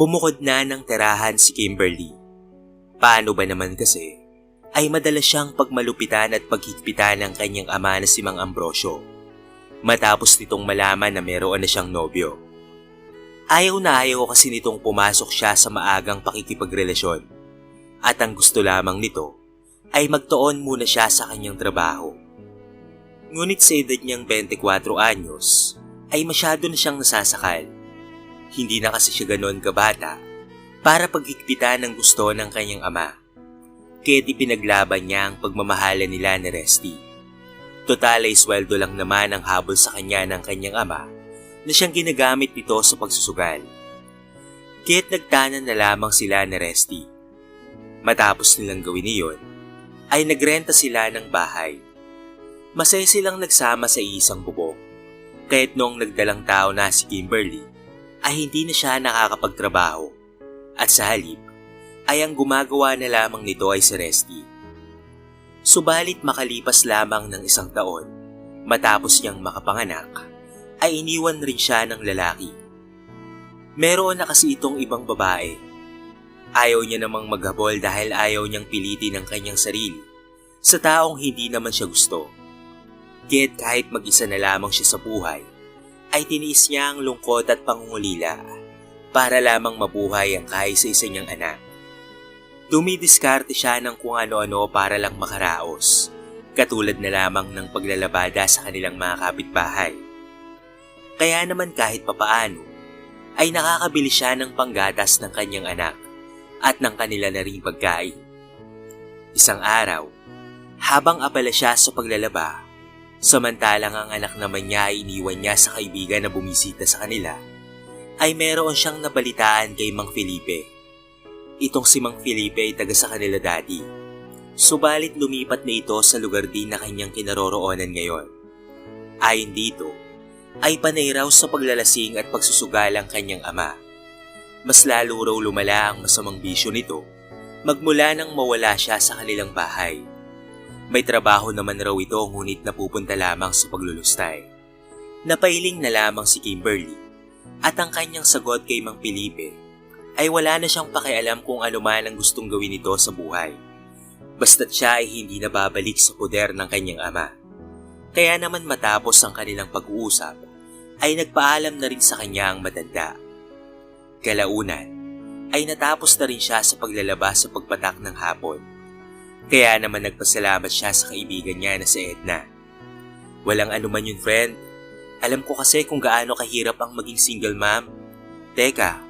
Bumukod na ng terahan si Kimberly. Paano ba naman kasi ay madalas siyang pagmalupitan at paghigpitan ng kanyang ama na si Mang Ambrosio matapos nitong malaman na meron na siyang nobyo. Ayaw na ayaw kasi nitong pumasok siya sa maagang pakikipagrelasyon at ang gusto lamang nito ay magtuon muna siya sa kanyang trabaho. Ngunit sa edad niyang 24 anyos ay masyado na siyang nasasakal. Hindi na kasi siya ganoon kabata para paghigpitan ng gusto ng kanyang ama. Kaya't ipinaglaban niya ang pagmamahala nila ni Resty. Total ay sweldo lang naman ang habol sa kanya ng kanyang ama na siyang ginagamit nito sa pagsusugal. Kaya't nagtanan na lamang sila ni Resty. Matapos nilang gawin iyon, ay nagrenta sila ng bahay. Masaya silang nagsama sa isang bubong. Kahit noong nagdalang tao na si Kimberly, ay hindi na siya nakakapagtrabaho. At sa halip, ay ang gumagawa na lamang nito ay si Resty. Subalit makalipas lamang ng isang taon, matapos niyang makapanganak, ay iniwan rin siya ng lalaki. Meron na kasi itong ibang babae. Ayaw niya namang maghabol dahil ayaw niyang pilitin ang kanyang sarili sa taong hindi naman siya gusto. Kaya't kahit mag-isa na lamang siya sa buhay, ay tiniis niya ang lungkot at pangungulila para lamang mabuhay ang kaisa-isa niyang anak. Dumidiskarte siya ng kung ano-ano para lang makaraos, katulad na lamang ng paglalabada sa kanilang mga kapitbahay. Kaya naman kahit papaano, ay nakakabili siya ng panggatas ng kanyang anak at ng kanila na ring pagkain. Isang araw, habang abala siya sa paglalaba, samantalang ang anak naman niya ay iniwan niya sa kaibigan na bumisita sa kanila, ay meron siyang nabalitaan kay Mang Felipe. Itong si Mang Felipe ay taga sa kanila dati. Subalit lumipat na ito sa lugar din na kanyang kinaroroonan ngayon. Ayon dito, ay panay raw sa paglalasing at pagsusugal ang kanyang ama. Mas lalo raw lumala ang masamang bisyo nito magmula nang mawala siya sa kanilang bahay. May trabaho naman raw ito ngunit napupunta lamang sa paglulustay. Napailing na lamang si Kimberly at ang kanyang sagot kay Mang Felipe ay wala na siyang pakialam kung ano man ang gustong gawin nito sa buhay. Basta't siya ay hindi nababalik sa poder ng kanyang ama. Kaya naman matapos ang kanilang pag-uusap, ay nagpaalam na rin sa kanya ang matanda. Kalaunan, ay natapos na rin siya sa paglalabas sa pagpatak ng hapon. Kaya naman nagpasalamat siya sa kaibigan niya na si Edna. Walang anuman yun friend. Alam ko kasi kung gaano kahirap ang maging single mom. Teka,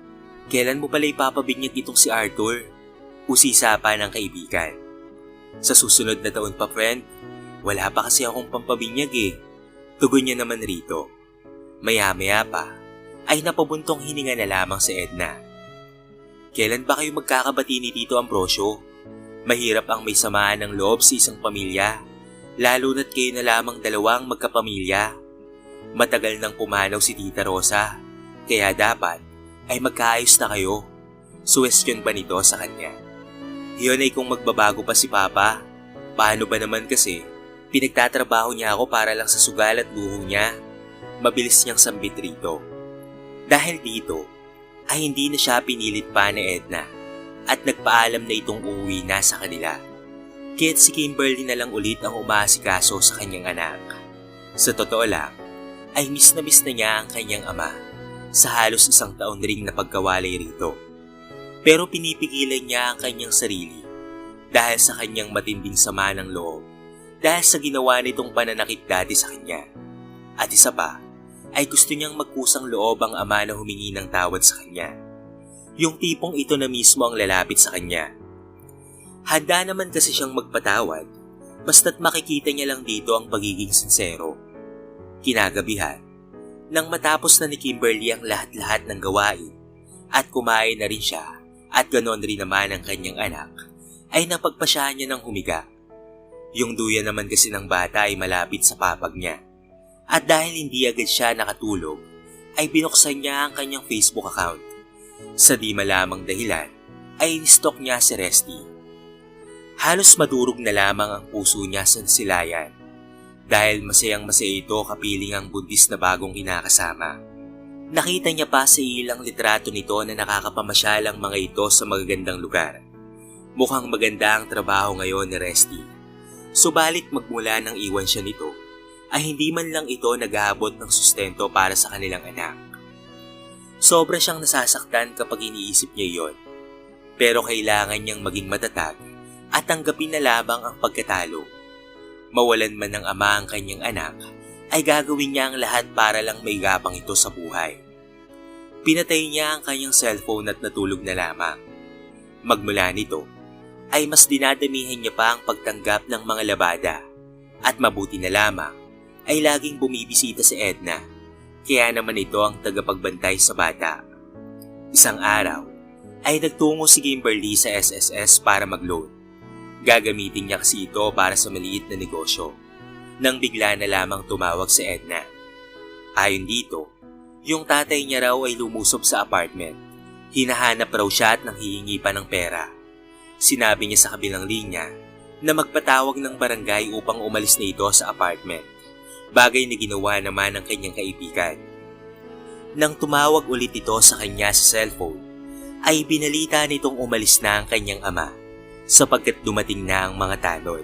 kailan mo pala ipapabinyag itong si Arthur? Usisa pa ng kaibigan. Sa susunod na taon pa friend, wala pa kasi akong pampabinyag eh. Tugon niya naman rito. Maya-maya pa, ay napabuntong hininga na lamang si Edna. Kailan ba kayo magkakabati ni Tito Ambrosio? Mahirap ang may samaan ng loob sa isang pamilya, lalo na't kayo na lamang dalawang magkapamilya. Matagal nang pumanaw si Tita Rosa, kaya dapat ay magkaayos na kayo. Suwestiyon ba nito sa kanya? Iyon ay kung magbabago pa si Papa, paano ba naman kasi pinagtatrabaho niya ako para lang sa sugal at luho niya. Mabilis niyang sambit rito. Dahil dito, ay hindi na siya pinilit pa ni Edna at nagpaalam na itong uuwi na sa kanila. Kaya't si Kimberly na lang ulit ang umaasikaso sa kanyang anak. Sa totoo lang, ay miss na miss na niya ang kanyang ama sa halos isang taon ring na pagkawalay rito. Pero pinipigilan niya ang kanyang sarili dahil sa kanyang matinding sama ng loob dahil sa ginawa nitong pananakit dati sa kanya. At isa pa, ay gusto niyang magkusang loob ang ama na humingi ng tawad sa kanya. Yung tipong ito na mismo ang lalapit sa kanya. Handa naman kasi siyang magpatawad, basta't makikita niya lang dito ang pagiging sincero. Kinagabihan, nang matapos na ni Kimberly ang lahat-lahat ng gawain at kumain na rin siya at ganon rin naman ang kanyang anak, ay napagpasyahan niya ng humiga. Yung duya naman kasi ng bata ay malapit sa papag niya. At dahil hindi agad siya nakatulog, ay binuksan niya ang kanyang Facebook account. Sa di malamang dahilan, ay in-stalk niya si Resty. Halos madurog na lamang ang puso niya sa silayan dahil masayang masaya ito kapiling ang buntis na bagong kinakasama. Nakita niya pa sa ilang litrato nito na nakakapamasyalang mga ito sa magagandang lugar. Mukhang maganda ang trabaho ngayon ni Resty. Subalit magmula nang iwan siya nito, ay hindi man lang ito nag-aabot ng sustento para sa kanilang anak. Sobra siyang nasasaktan kapag iniisip niya iyon. Pero kailangan niyang maging matatag at tanggapin na labang ang pagkatalo. Mawalan man ng ama ang kanyang anak, ay gagawin niya ang lahat para lang may gapang ito sa buhay. Pinatay niya ang kanyang cellphone at natulog na lamang. Magmula nito, ay mas dinadamihan niya pa ang pagtanggap ng mga labada at mabuti na lamang ay laging bumibisita si Edna kaya naman ito ang tagapagbantay sa bata. Isang araw ay nagtungo si Kimberly sa SSS para mag-loan. Gagamitin niya kasi ito para sa maliit na negosyo nang bigla na lamang tumawag si Edna. Ayon dito, yung tatay niya raw ay lumusob sa apartment. Hinahanap raw siya at nanghihingi pa ng pera. Sinabi niya sa kabilang linya na magpatawag ng barangay upang umalis na ito sa apartment. Bagay na ginawa naman ng kanyang kaibigan. Nang tumawag ulit ito sa kanya sa cellphone, ay binalita nitong umalis na ang kanyang ama sapagkat dumating na ang mga tanod.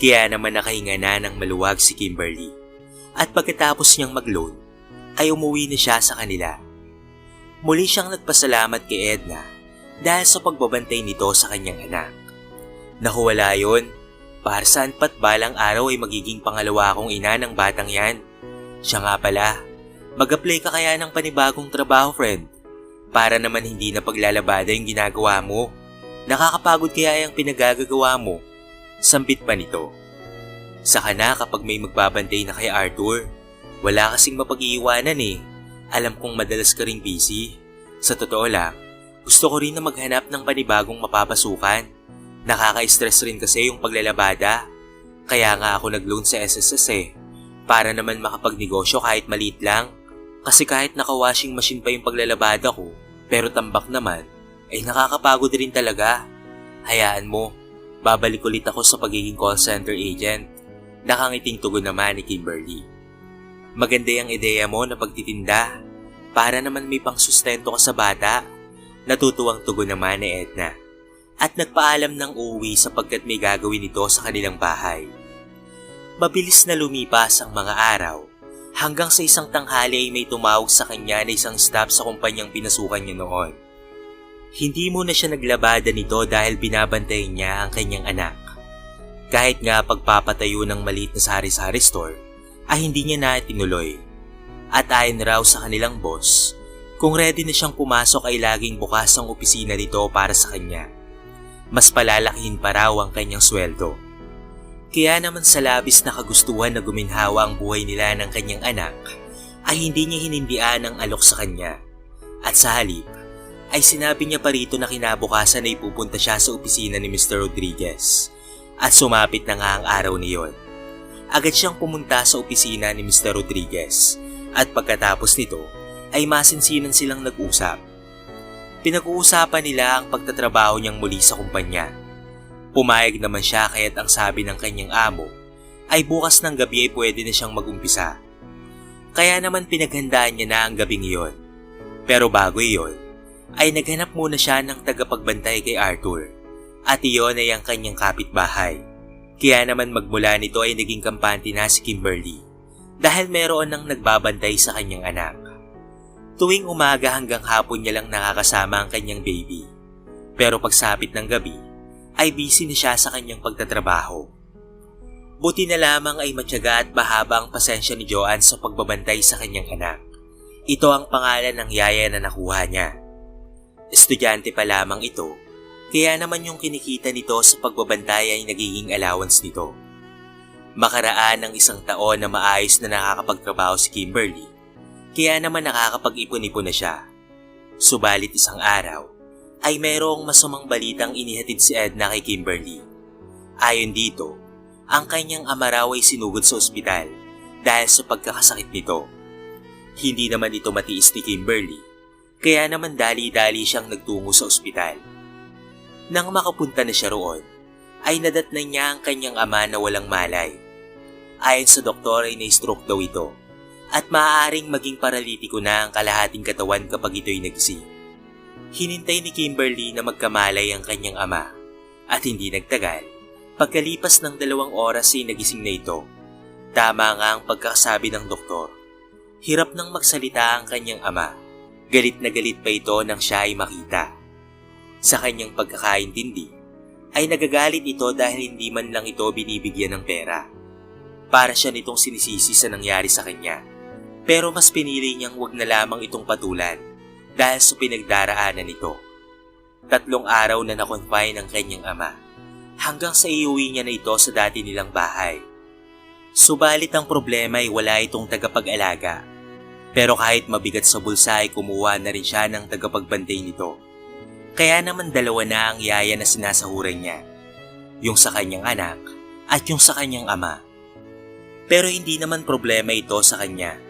Kaya naman nakahinga na ng maluwag si Kimberly. At pagkatapos niyang mag-loan, ay umuwi na siya sa kanila. Muli siyang nagpasalamat kay Edna dahil sa pagbabantay nito sa kanyang anak. Naku wala yun, para saan pat balang araw ay magiging pangalawa akong ina ng batang yan. Siya nga pala, mag-apply ka kaya ng panibagong trabaho friend para naman hindi na paglalabada yung ginagawa mo. Nakakapagod kaya yung pinagagagawa mo Sampit pa nito. Saka na kapag may magbabantay na kay Arthur. Wala kasing mapag-iiwanan eh. Alam kong madalas ka ring busy. Sa totoo lang, gusto ko rin na maghanap ng panibagong mapapasukan. Nakaka-stress rin kasi yung paglalabada. Kaya nga ako nag-loan sa SSS eh. Para naman makapagnegosyo kahit maliit lang. Kasi kahit naka-washing machine pa yung paglalabada ko, pero tambak naman, ay nakakapagod rin talaga. Hayaan mo, Babalik ulit ako sa pagiging call center agent. Nakangiting tugon naman ni Kimberly. Maganda yung ideya mo na pagtitinda para naman may pangsustento ka sa bata. Natutuwang tugon naman ni Edna. At nagpaalam ng uuwi sapagkat may gagawin ito sa kanilang bahay. Mabilis na lumipas ang mga araw hanggang sa isang tanghali ay may tumawag sa kanya na isang staff sa kumpanyang pinasukan niya noon. Hindi muna siya naglabada nito dahil binabantay niya ang kanyang anak. Kahit nga pagpapatayo ng maliit na sari-sari store, ay hindi niya na tinuloy. At ayon raw sa kanilang boss, kung ready na siyang pumasok ay laging bukas ang opisina nito para sa kanya. Mas palalakihin pa raw ang kanyang sweldo. Kaya naman sa labis na kagustuhan na guminhawa ang buhay nila ng kanyang anak, ay hindi niya hinindian ang alok sa kanya. At sa halip, ay sinabi niya pa rito na kinabukasan ay pupunta siya sa opisina ni Mr. Rodriguez. At sumapit na nga ang araw niyon. Agad siyang pumunta sa opisina ni Mr. Rodriguez at pagkatapos nito ay masinsinan silang nag-usap. Pinag-uusapan nila ang pagtatrabaho niyang muli sa kumpanya. Pumayag naman siya kaya't ang sabi ng kanyang amo ay bukas ng gabi ay pwede na siyang mag-umpisa. Kaya naman pinaghandaan niya na ang gabing iyon. Pero bago iyon, ay naghanap muna siya ng tagapagbantay kay Arthur at iyon ay ang kanyang kapitbahay. Kaya naman magmula nito ay naging kampante na si Kimberly dahil meron nang nagbabantay sa kanyang anak. Tuwing umaga hanggang hapon niya lang nakakasama ang kanyang baby. Pero pagsapit ng gabi, ay busy na siya sa kanyang pagtatrabaho. Buti na lamang ay matyaga at bahaba ang pasensya ni Joanne sa pagbabantay sa kanyang anak. Ito ang pangalan ng yaya na nakuha niya. Estudyante pa lamang ito, kaya naman yung kinikita nito sa pagbabantay ay nagiging allowance nito. Makaraan ng isang taon na maayos na nakakapagtrabaho si Kimberly, kaya naman nakakapag-ipon-ipon na siya. Subalit isang araw, ay mayroong masamang balitang inihatid si Edna kay Kimberly. Ayon dito, ang kanyang ama raw ay sinugod sa ospital dahil sa pagkakasakit nito. Hindi naman ito matiis ni Kimberly kaya naman dali-dali siyang nagtungo sa ospital. Nang makapunta na siya roon, ay nadatnan niya ang kanyang ama na walang malay. Ayon sa doktor ay na-stroke daw ito at maaaring maging paralitiko na ang kalahating katawan kapag ito'y nagising. Hinintay ni Kimberly na magkamalay ang kanyang ama at hindi nagtagal. Pagkalipas ng dalawang oras ay nagising na ito. Tama nga ang pagkakasabi ng doktor. Hirap nang magsalita ang kanyang ama. Galit na galit pa ito nang siya ay makita. Sa kanyang pagkakaintindi, ay nagagalit ito dahil hindi man lang ito binibigyan ng pera. Para siya nitong sinisisi sa nangyari sa kanya. Pero mas pinili niyang wag na lamang itong patulan dahil sa pinagdaraanan nito. Tatlong araw na nakonfine ang kanyang ama hanggang sa iuwi niya na ito sa dati nilang bahay. Subalit ang problema ay wala itong tagapag-alaga. Pero kahit mabigat sa bulsa ay kumuha na rin siya ng tagapagbantay nito. Kaya naman dalawa na ang yaya na sinasahuran niya. Yung sa kanyang anak at yung sa kanyang ama. Pero hindi naman problema ito sa kanya.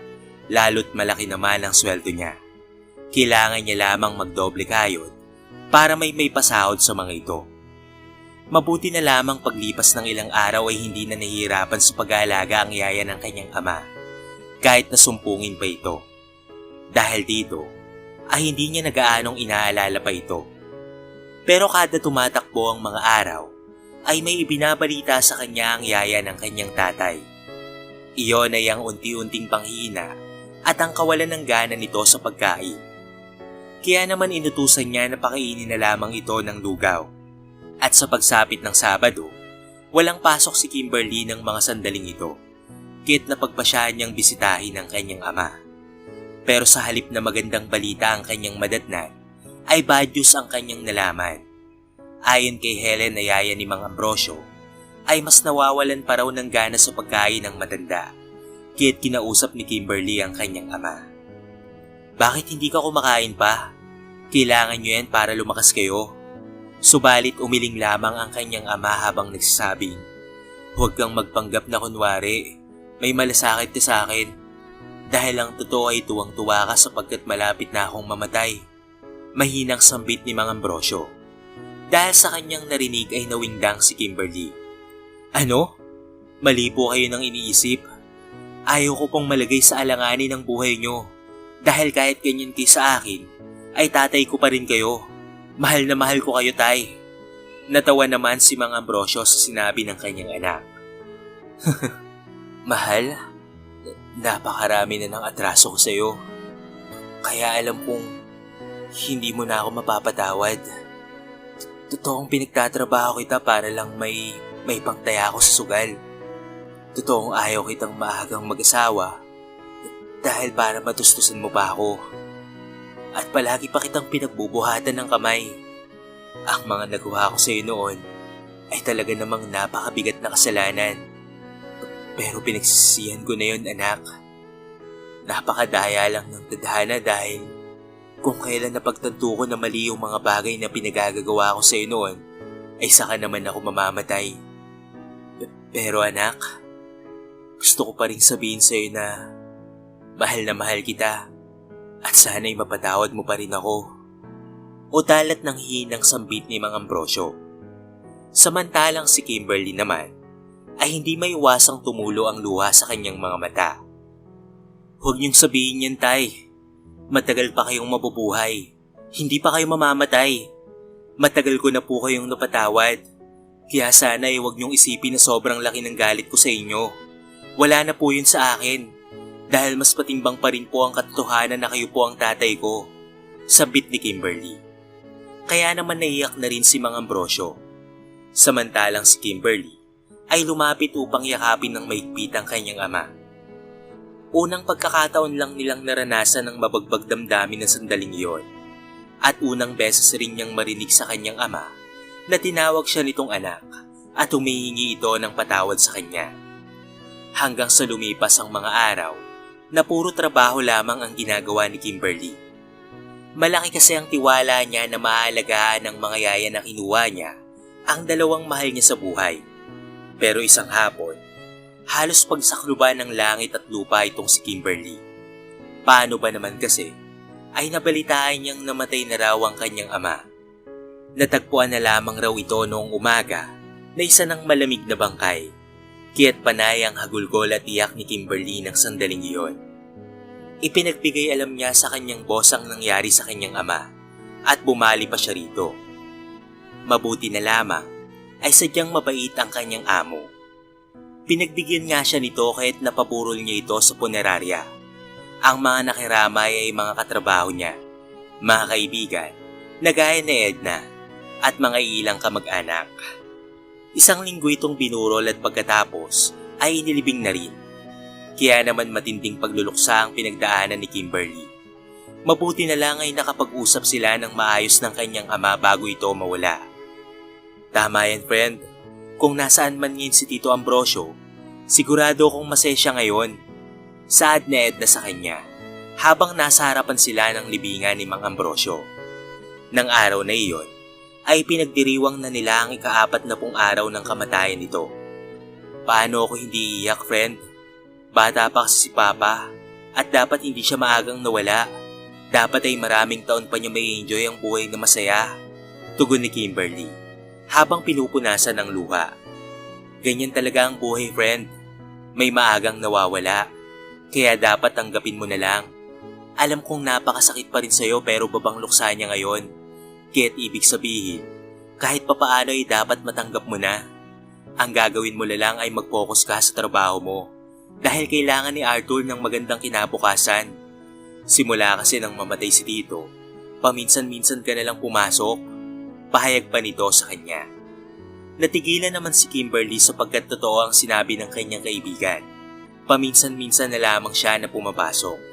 Lalo't malaki naman ang sweldo niya. Kailangan niya lamang magdoble kayod para may may pasahod sa mga ito. Mabuti na lamang paglipas ng ilang araw ay hindi na nahihirapan sa pag-aalaga ang yaya ng kanyang ama, kahit nasumpungin pa ito. Dahil dito, ay hindi niya nagaanong inaalala pa ito. Pero kada tumatakbo ang mga araw, ay may ibinabalita sa kanya ang yaya ng kanyang tatay. Iyon ay ang unti-unting panghina at ang kawalan ng gana nito sa pagkain. Kaya naman inutusan niya na pakainin na lamang ito ng lugaw at sa pagsapit ng Sabado, walang pasok si Kimberly ng mga sandaling ito, kit na pagpasyahan niyang bisitahin ang kanyang ama. Pero sa halip na magandang balita ang kanyang madatnan, ay bad news ang kanyang nalaman. Ayon kay Helen na yaya ni Mang Ambrosio, ay mas nawawalan pa raw ng gana sa pagkain ng matanda, kit kinausap ni Kimberly ang kanyang ama. Bakit hindi ka kumakain pa? Kailangan nyo yan para lumakas kayo. Subalit umiling lamang ang kanyang ama habang nagsasabing, Huwag kang magpanggap na kunwari, may malasakit ka sa akin. Dahil ang totoo ay tuwang-tuwa ka sapagkat malapit na akong mamatay. Mahinang sambit ni Mang Ambrosio. Dahil sa kanyang narinig ay nawindang si Kimberly. Ano? Mali po kayo ng iniisip. Ayaw ko pong malagay sa alanganin ng buhay nyo. Dahil kahit ganyan kayo sa akin, ay tatay ko pa rin kayo. Mahal na mahal ko kayo, tay. Natawa naman si Mang Ambrosio sa sinabi ng kanyang anak. mahal? Napakarami na ng atraso ko sa'yo. Kaya alam kong hindi mo na ako mapapatawad. Totoong pinagtatrabaho kita para lang may, may pangtaya ako sa sugal. Totoong ayaw kitang maagang mag-asawa dahil para matustusan mo pa ako at palagi pa kitang pinagbubuhatan ng kamay. Ang mga nagawa ko sa iyo noon ay talaga namang napakabigat na kasalanan. Pero pinagsisihan ko na yon anak. Napakadaya lang ng tadhana dahil kung kailan napagtanto ko na mali yung mga bagay na pinagagagawa ko sa iyo noon, ay saka naman ako mamamatay. Pero anak, gusto ko pa rin sabihin sa iyo na mahal na mahal kita. At sana'y mapatawad mo pa rin ako. O talat ng hinang sambit ni Mang Ambrosio. Samantalang si Kimberly naman ay hindi may iwasang tumulo ang luha sa kanyang mga mata. Huwag niyong sabihin yan, Tay. Matagal pa kayong mabubuhay. Hindi pa kayo mamamatay. Matagal ko na po kayong napatawad. Kaya sana ay huwag niyong isipin na sobrang laki ng galit ko sa inyo. Wala na po yun sa akin dahil mas patimbang pa rin po ang katotohanan na kayo po ang tatay ko. Sabit ni Kimberly. Kaya naman naiyak na rin si Mang Ambrosio. Samantalang si Kimberly ay lumapit upang yakapin ng maigpit ang kanyang ama. Unang pagkakataon lang nilang naranasan ng mabagbag damdamin na sandaling iyon. At unang beses rin niyang marinig sa kanyang ama na tinawag siya nitong anak at humihingi ito ng patawad sa kanya. Hanggang sa lumipas ang mga araw na puro trabaho lamang ang ginagawa ni Kimberly. Malaki kasi ang tiwala niya na maalagaan ng mga yaya na kinuha niya ang dalawang mahal niya sa buhay. Pero isang hapon, halos pagsakluban ng langit at lupa itong si Kimberly. Paano ba naman kasi ay nabalitaan niyang namatay na raw ang kanyang ama. Natagpuan na lamang raw ito noong umaga na isa ng malamig na bangkay Kaya't panay ang hagulgol at iyak ni Kimberly ng sandaling iyon. Ipinagbigay alam niya sa kanyang boss ang nangyari sa kanyang ama at bumali pa siya rito. Mabuti na lamang ay sadyang mabait ang kanyang amo. Pinagbigyan nga siya nito kahit napaburol niya ito sa punerarya. Ang mga nakiramay ay mga katrabaho niya, mga kaibigan, na gaya ni Edna at mga ilang kamag-anak. Isang linggo itong binurol at pagkatapos ay inilibing na rin. Kaya naman matinding pagluluksa ang pinagdaanan ni Kimberly. Mabuti na lang ay nakapag-usap sila ng maayos ng kanyang ama bago ito mawala. Tama yan friend, kung nasaan man ngayon si Tito Ambrosio, sigurado kong masaya siya ngayon. Saad na Edna sa kanya, habang nasa harapan sila ng libingan ni Mang Ambrosio. Nang araw na iyon, ay pinagdiriwang na nila ang ikaapat na pong araw ng kamatayan nito. Paano ako hindi iyak, friend? Bata pa kasi si Papa at dapat hindi siya maagang nawala. Dapat ay maraming taon pa niya may enjoy ang buhay na masaya. Tugon ni Kimberly habang pinupunasan ng luha. Ganyan talaga ang buhay, friend. May maagang nawawala. Kaya dapat tanggapin mo na lang. Alam kong napakasakit pa rin sa'yo pero babang luksa niya ngayon. Kaya't ibig sabihin, kahit papaano ay dapat matanggap mo na. Ang gagawin mo lang ay mag-focus ka sa trabaho mo dahil kailangan ni Arthur ng magandang kinabukasan. Simula kasi nang mamatay si Tito, paminsan-minsan ka na lang pumasok. Pahayag pa nito sa kanya. Natigilan naman si Kimberly sapagkat totoo ang sinabi ng kanyang kaibigan. Paminsan-minsan na lamang siya na pumapasok.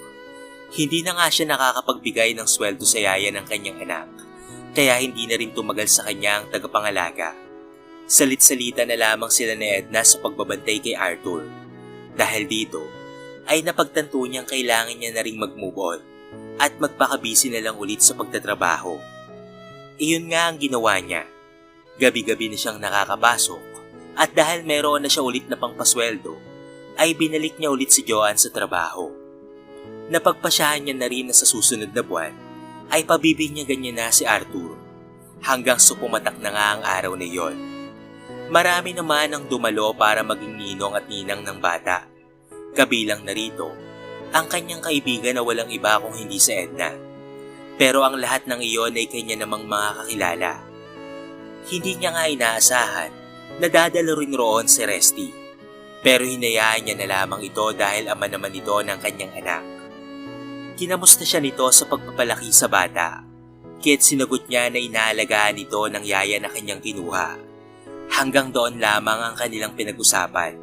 Hindi na nga siya nakakapagbigay ng sweldo sa yaya ng kanyang anak, kaya hindi na rin tumagal sa kanya ang tagapangalaga. Salit-salita na lamang sila ni Edna sa pagbabantay kay Arthur dahil dito, ay napagtanto niyang kailangan niya na ring mag-move on at magpakabisi na lang ulit sa pagtatrabaho. Iyon nga ang ginawa niya. Gabi-gabi na siyang nakakapasok at dahil meron na siya ulit na pangpasweldo, ay binalik niya ulit si Joanne sa trabaho. Napagpasyahan niya na rin na sa susunod na buwan ay pabibinyagan niya na si Arthur hanggang supumatak na nga ang araw na iyon. Marami naman ang dumalo para maging ninong at ninang ng bata. Kabilang na rito, ang kanyang kaibigan na walang iba kung hindi si Edna. Pero ang lahat ng iyon ay kanya namang mga kakilala. Hindi niya nga inaasahan na dadalo rin roon si Resty. Pero hinayaan niya na lamang ito dahil ama naman ito ng kanyang anak. Kinamusta siya nito sa pagpapalaki sa bata. Kaya't sinagot niya na inaalagaan ito ng yaya na kanyang kinuha Hanggang doon lamang ang kanilang pinag-usapan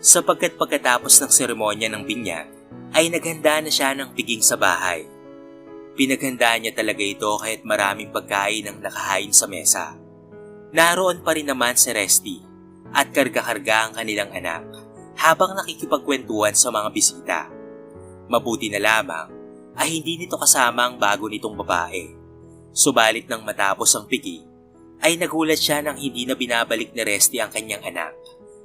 sapagkat pagkatapos ng seremonya ng binyag ay naghanda na siya ng piging sa bahay. Pinaghanda niya talaga ito kahit maraming pagkain ang nakahain sa mesa. Naroon pa rin naman si Resty at karga-karga ang kanilang anak habang nakikipagkwentuhan sa mga bisita. Mabuti na lamang ay hindi nito kasama ang bago nitong babae. Subalit nang matapos ang pigi, ay nagulat siya nang hindi na binabalik ni Resty ang kanyang anak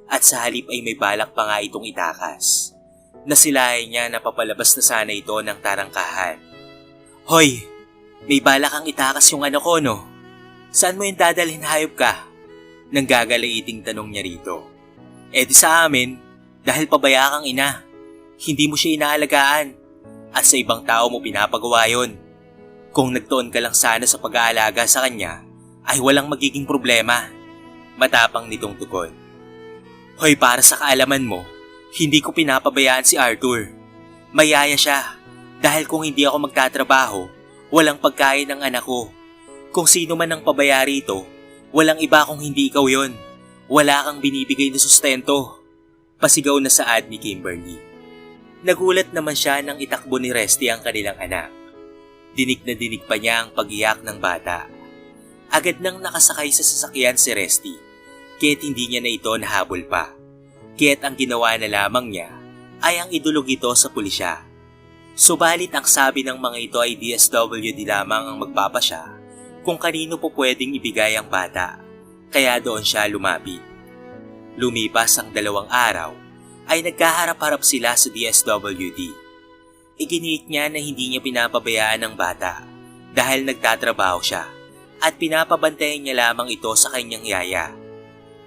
at sa halip ay may balak pa nga itong itakas. Nasilayan niya na papalabas na sana ito ng tarangkahan. Hoy! May balak kang itakas yung anak ko, no? Saan mo yung dadalhin hayop ka? Nang gagalaiting tanong niya rito. Eh di sa amin, dahil pabaya kang ina. Hindi mo siya inaalagaan. At sa ibang tao mo pinapagawa yon. Kung nagtuon ka lang sana sa pag-aalaga sa kanya, ay walang magiging problema. Matapang nitong tugon. Hoy para sa kaalaman mo, hindi ko pinapabayaan si Arthur. Mayaya siya dahil kung hindi ako magtatrabaho, walang pagkain ng anak ko. Kung sino man ang pabaya rito, walang iba kung hindi ikaw yon. Wala kang binibigay na sustento. Pasigaw na saad ni Kimberly. Nagulat naman siya nang itakbo ni Resty ang kanilang anak. Dinig na dinig pa niya ang pagiyak ng bata. Agad nang nakasakay sa sasakyan si Resty, kaya't hindi niya na ito nahabol pa. Kaya't ang ginawa na lamang niya ay ang idulog ito sa pulisya. Subalit ang sabi ng mga ito ay DSWD lamang ang magpapasya kung kanino po pwedeng ibigay ang bata, kaya doon siya lumapit. Lumipas ang dalawang araw ay nagkaharap-harap sila sa DSWD. Iginiit niya na hindi niya pinapabayaan ang bata dahil nagtatrabaho siya at pinapabantayan niya lamang ito sa kanyang yaya.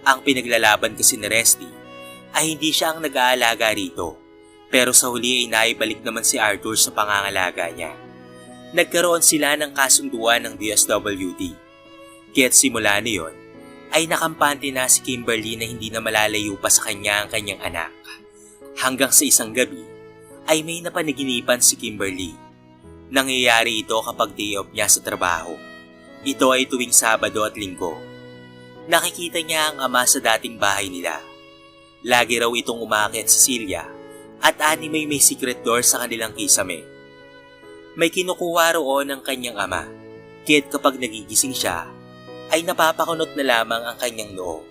Ang pinaglalaban kasi ni Resty ay hindi siya ang nag-aalaga rito, Pero sa huli ay naibalik naman si Arthur sa pangangalaga niya. Nagkaroon sila ng kasunduan ng DSWD. Kaya't simula niyon, ay nakampante na si Kimberly na hindi na malalayo pa sa kanya ang kanyang anak. Hanggang sa isang gabi, ay may napanaginipan si Kimberly. Nangyayari ito kapag day off niya sa trabaho. Ito ay tuwing Sabado at Linggo. Nakikita niya ang ama sa dating bahay nila. Lagi raw itong umakit sa Silya at anime may secret door sa kanilang kisame. May kinukuha roon ng kanyang ama. Kaya't kapag nagigising siya, ay napapakunot na lamang ang kanyang noo.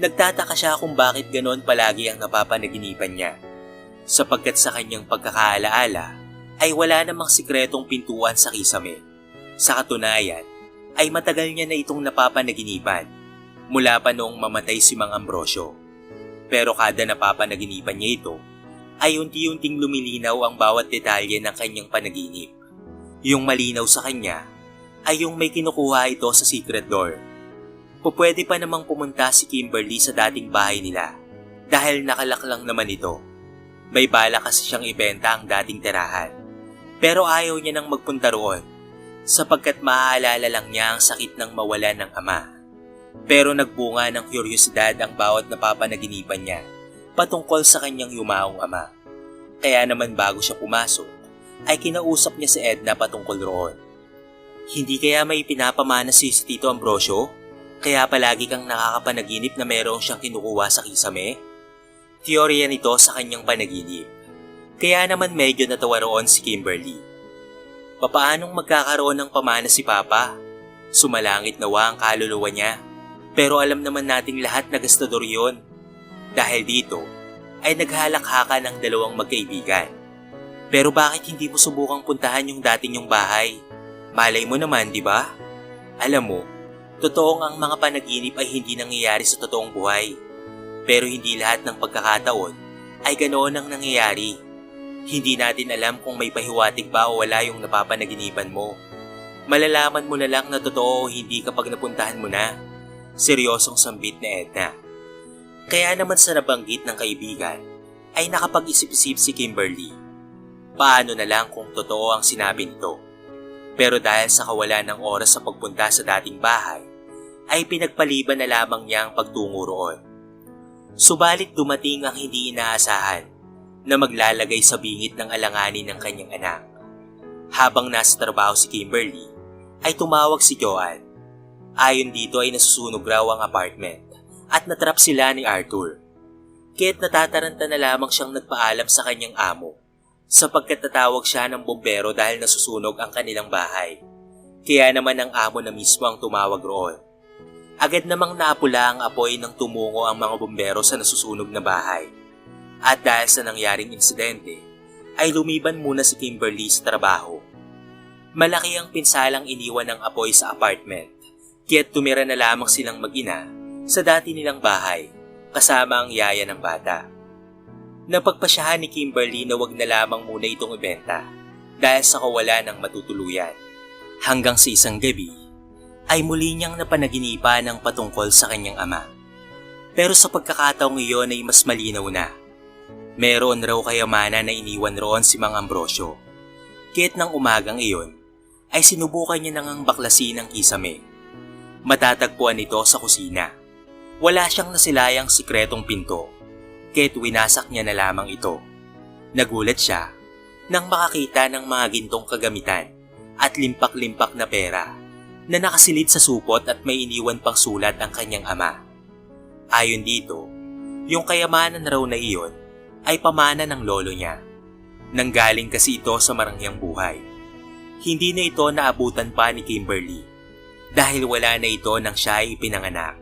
Nagtataka siya kung bakit ganon palagi ang napapanaginipan niya. Sapagkat sa kanyang pagkakaalaala, ay wala namang sikretong pintuan sa kisame. Sa katunayan, ay matagal niya na itong napapanaginipan mula pa noong mamatay si Mang Ambrosio. Pero kada napapanaginipan niya ito, ay unti-unting lumilinaw ang bawat detalye ng kanyang panaginip. Yung malinaw sa kanya ay yung may kinukuha ito sa secret door. Pupwede pa namang pumunta si Kimberly sa dating bahay nila dahil nakalak lang naman ito. May bala kasi siyang ibenta ang dating tirahan. Pero ayaw niya nang magpunta roon sapagkat maaalala lang niya ang sakit ng mawala ng ama. Pero nagbunga ng kuryosidad ang bawat napapanaginipan niya patungkol sa kanyang yumaong ama. Kaya naman bago siya pumasok, ay kinausap niya si Edna patungkol roon. Hindi kaya may pinapamana si Tito Ambrosio? Kaya palagi kang nakakapanaginip na mayroong siyang kinukuha sa kisame? Teorya nito sa kanyang panaginip. Kaya naman medyo natawa roon si Kimberly. Papaanong magkakaroon ng pamana si Papa? Sumalangit nawa ang kaluluwa niya. Pero alam naman nating lahat na gastador yon. Dahil dito, ay naghalak-haka ng dalawang magkaibigan. Pero bakit hindi mo subukang puntahan yung dating yung bahay? Malay mo naman, di ba? Alam mo, totoong ang mga panaginip ay hindi nangyayari sa totoong buhay. Pero hindi lahat ng pagkakataon ay ganoon ang nangyayari. Hindi natin alam kung may pahiwatig ba o wala yung napapanaginipan mo. Malalaman mo na lang na totoo o hindi kapag napuntahan mo na. Seryosong sambit na Edna. Kaya naman sa nabanggit ng kaibigan, ay nakapag-isip-isip si Kimberly. Paano na lang kung totoo ang sinabi nito? Pero dahil sa kawalan ng oras sa pagpunta sa dating bahay, ay pinagpaliban na lamang niya ang pagtungo roon. Subalit dumating ang hindi inaasahan na maglalagay sa bingit ng alanganin ng kanyang anak. Habang nasa trabaho si Kimberly, ay tumawag si Joanne. Ayon dito ay nasusunog raw ang apartment at natrap sila ni Arthur. Kaya't natataranta na lamang siyang nagpaalam sa kanyang amo sapagkat tatawag siya ng bombero dahil nasusunog ang kanilang bahay. Kaya naman ang amo na mismo ang tumawag roon. Agad namang naapula ang apoy nang tumungo ang mga bombero sa nasusunog na bahay. At dahil sa nangyaring insidente, ay lumiban muna si Kimberly sa trabaho. Malaki ang pinsalang iniwan ng apoy sa apartment, kaya't tumira na lamang silang mag-ina sa dati nilang bahay, kasama ang yaya ng bata. Napagpasyahan ni Kimberly na wag na lamang muna itong ibenta dahil sa kawalan ng matutuluyan. Hanggang sa isang gabi, ay muli niyang napanaginipan ng patungkol sa kanyang ama. Pero sa pagkakataong iyon ay mas malinaw na Meron raw kayamanan na iniwan roon si Mang Ambrosio. Kahit ng umagang iyon, ay sinubukan niya nang ang baklasin ng kisame. Matatagpuan ito sa kusina. Wala siyang nasilayang sikretong pinto, kahit winasak niya na lamang ito. Nagulat siya nang makakita ng mga gintong kagamitan at limpak-limpak na pera na nakasilid sa supot at may iniwan pang sulat ang kanyang ama. Ayon dito, yung kayamanan raw na iyon ay pamana ng lolo niya. Nanggaling kasi ito sa marangyang buhay. Hindi na ito naabutan pa ni Kimberly dahil wala na ito nang siya ay ipinanganak.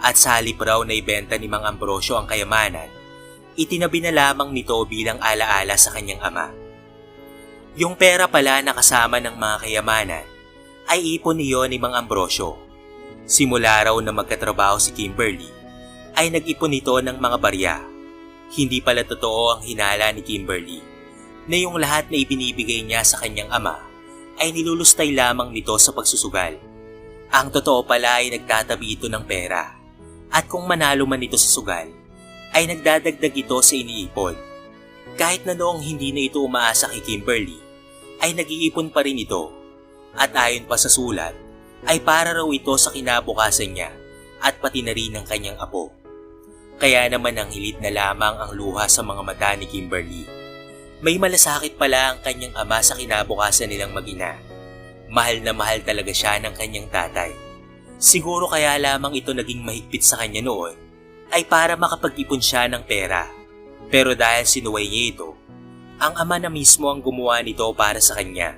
At sa halip raw na ibenta ni Mang Ambrosio ang kayamanan, itinabi na lamang nito bilang alaala sa kanyang ama. Yung pera pala na kasama ng mga kayamanan ay ipon niyo ni Mang Ambrosio. Simula raw na magkatrabaho si Kimberly, ay nag-ipon ito ng mga barya hindi pala totoo ang hinala ni Kimberly na yung lahat na ibinibigay niya sa kanyang ama ay nilulustay lamang nito sa pagsusugal. Ang totoo pala ay nagtatabi ito ng pera at kung manalo man ito sa sugal, ay nagdadagdag ito sa iniipon. Kahit na noong hindi na ito umaasa kay Kimberly, ay nag-iipon pa rin ito. At ayon pa sa sulat, ay para raw ito sa kinabukasan niya at pati na rin ng kanyang apo. Kaya naman ang hilit na lamang ang luha sa mga mata ni Kimberly. May malasakit pala ang kanyang ama sa kinabukasan nilang magina. Mahal na mahal talaga siya ng kanyang tatay. Siguro kaya lamang ito naging mahigpit sa kanya noon ay para makapag-ipon siya ng pera. Pero dahil sinuway niya ito, ang ama na mismo ang gumawa nito para sa kanya.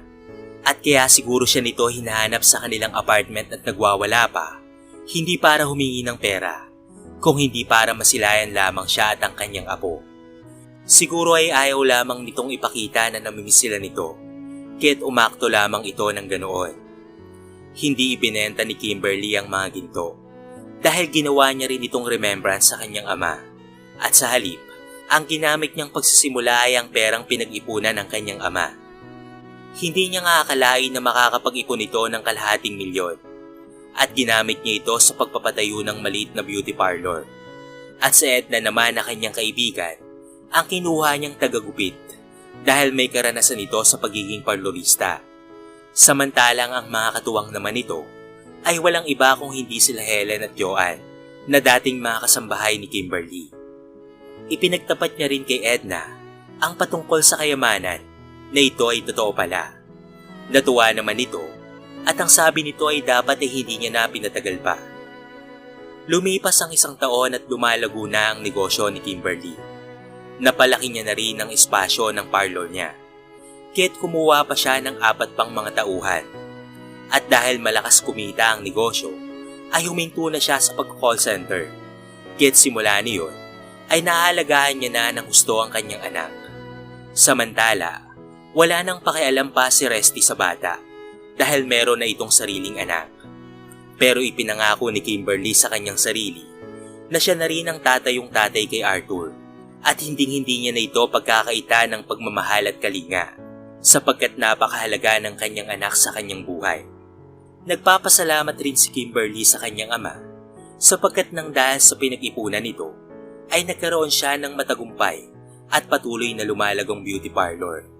At kaya siguro siya nito hinahanap sa kanilang apartment at nagwawala pa, hindi para humingi ng pera, kung hindi para masilayan lamang siya at ang kanyang apo. Siguro ay ayaw lamang nitong ipakita na namimiss sila nito, kaya't umakto lamang ito ng ganoon. Hindi ibinenta ni Kimberly ang mga ginto dahil ginawa niya rin itong remembrance sa kanyang ama. At sa halip, ang ginamit niyang pagsisimula ay ang perang pinag-ipunan ng kanyang ama. Hindi niya nga akalain na makakapag-ipon ito ng kalahating milyon at ginamit niya ito sa pagpapatayo ng maliit na beauty parlor. At sa Edna naman na kanyang kaibigan, ang kinuha niyang tagagupit dahil may karanasan ito sa pagiging parlorista. Samantalang ang mga katuwang naman ito ay walang iba kung hindi sila Helen at Joanne na dating mga kasambahay ni Kimberly. Ipinagtapat niya rin kay Edna ang patungkol sa kayamanan na ito ay totoo pala. Natuwa naman ito at ang sabi nito ay dapat ay hindi niya na pinatagal pa. Lumipas ang isang taon at lumalago na ang negosyo ni Kimberly. Napalaki niya na rin ang espasyo ng parlor niya. Kaya't kumuha pa siya ng apat pang mga tauhan. At dahil malakas kumita ang negosyo, ay huminto na siya sa pag-call center. Kaya't simula niyon, ay naalagaan niya na ng gusto ang kanyang anak. Samantala, wala nang pakialam pa si Resty sa bata dahil meron na itong sariling anak. Pero ipinangako ni Kimberly sa kanyang sarili na siya na rin ang tatayong tatay kay Arthur at hinding-hindi niya na ito pagkakaita ng pagmamahal at kalinga sapagkat napakahalaga ng kanyang anak sa kanyang buhay. Nagpapasalamat rin si Kimberly sa kanyang ama sapagkat nang dahil sa pinag-ipunan nito ay nagkaroon siya ng matagumpay at patuloy na lumalagong beauty parlor.